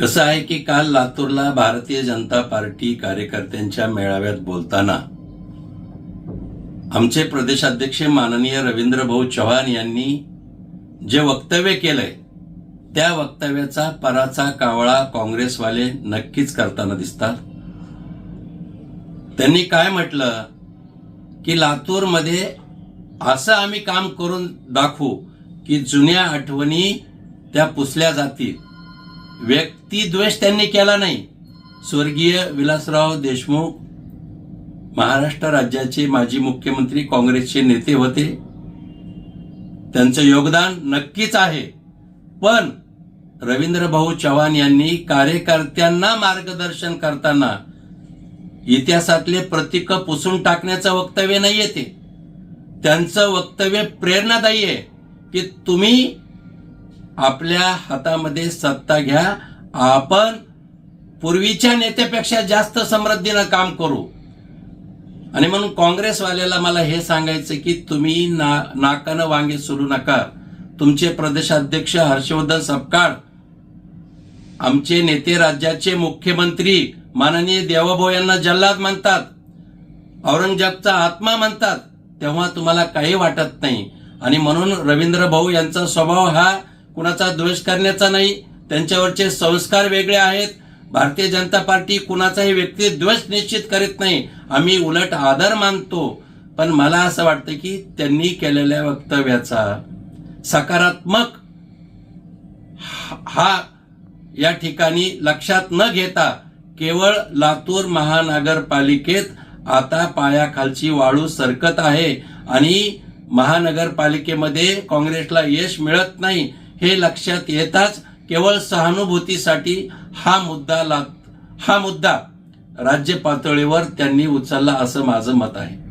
कसं आहे की काल लातूरला भारतीय जनता पार्टी कार्यकर्त्यांच्या मेळाव्यात बोलताना आमचे प्रदेशाध्यक्ष माननीय रवींद्र भाऊ चव्हाण यांनी जे वक्तव्य केलंय त्या वक्तव्याचा पराचा कावळा काँग्रेसवाले नक्कीच करताना दिसतात. त्यांनी काय म्हटलं? की लातूरमध्ये असं आम्ही काम करून दाखवू की जुन्या आठवणी त्या पुसल्या जातील. व्यक्तिद्वेष त्यांनी केला नाही. स्वर्गीय विलासराव देशमुख महाराष्ट्र राज्याचे माजी मुख्यमंत्री काँग्रेसचे नेते होते. त्यांचं योगदान नक्कीच आहे. पण रवींद्रभाऊ चव्हाण यांनी कार्यकर्त्यांना मार्गदर्शन करताना इतिहासातले प्रतीक पुसून टाकण्याचं वक्तव्य नाही येते त्यांचं वक्तव्य प्रेरणादायी आहे की तुम्ही आपल्या हातामध्ये सत्ता घ्या. आपण पूर्वीच्या नेत्यापेक्षा जास्त समृद्धीनं काम करू. आणि म्हणून काँग्रेसवाल्याला मला हे सांगायचं की तुम्ही ना नाकानं वांगे सोडू नका. तुमचे प्रदेशाध्यक्ष हर्षवर्धन सपकाळ आमचे नेते राज्याचे मुख्यमंत्री माननीय देवाभाऊ यांना जल्लाद म्हणतात औरंगजेबचा आत्मा म्हणतात तेव्हा तुम्हाला काही वाटत नाही. आणि म्हणून रवींद्र भाऊ यांचा स्वभाव हा कुणाचा द्वेष करण्याचा नाही त्यांच्यावरचे संस्कार वेगळे आहेत. भारतीय जनता पार्टी कुणाचाही व्यक्ती द्वेष निश्चित करीत नाही. आम्ही उलट आदर मानतो. पण मला असं वाटतं की त्यांनी केलेल्या वक्तव्याचा सकारात्मक हा या ठिकाणी लक्षात न घेता केवळ लातूर महानगरपालिकेत आता पायाखालची वाळू सरकत आहे आणि महानगरपालिकेमध्ये काँग्रेसला यश मिळत नाही. हे लक्षात येताच केवळ सहानुभूतीसाठी हा मुद्दा लाग हा मुद्दा राज्य पातळीवर त्यांनी उचलला असं माझं मत आहे.